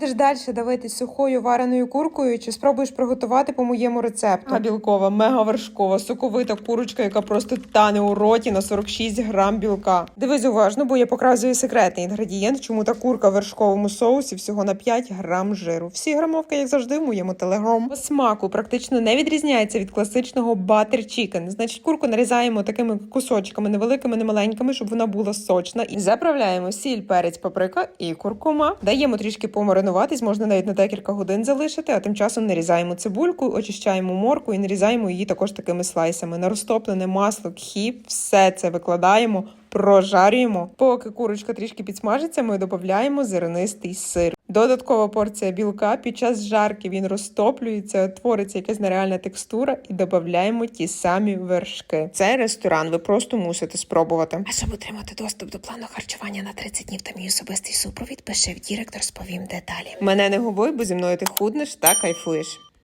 Будеш далі давити сухою вареною куркою, чи спробуєш приготувати по моєму рецепту? А білкова, мега вершкова, соковита курочка, яка просто тане у роті на 46 грам білка. Дивись уважно, бо я показую секретний інгредієнт, чому та курка в вершковому соусі всього на 5 грам жиру. Всі грамовки, як завжди, в моєму телеграм. По смаку практично не відрізняється від класичного butter chicken. Значить, курку нарізаємо такими кусочками невеликими, немаленькими, щоб вона була сочна. І заправляємо сіль, перець, паприка і куркума. Даємо трішки помаринуватись, можна навіть на декілька годин залишити, а тим часом нарізаємо цибульку, очищаємо морку і нарізаємо її також такими слайсами. На розтоплене масло, кхі, все це викладаємо. Прожарюємо. Поки курочка трішки підсмажиться, ми додаємо зернистий сир. Додаткова порція білка. Під час жарки він розтоплюється, твориться якась нереальна текстура, і додаємо ті самі вершки. Цей ресторан, ви просто мусите спробувати. А щоб отримати доступ до плану харчування на 30 днів та мій особистий супровід, пише в Дірект, розповім деталі. Мене не губой, бо зі мною ти худнеш та кайфуєш.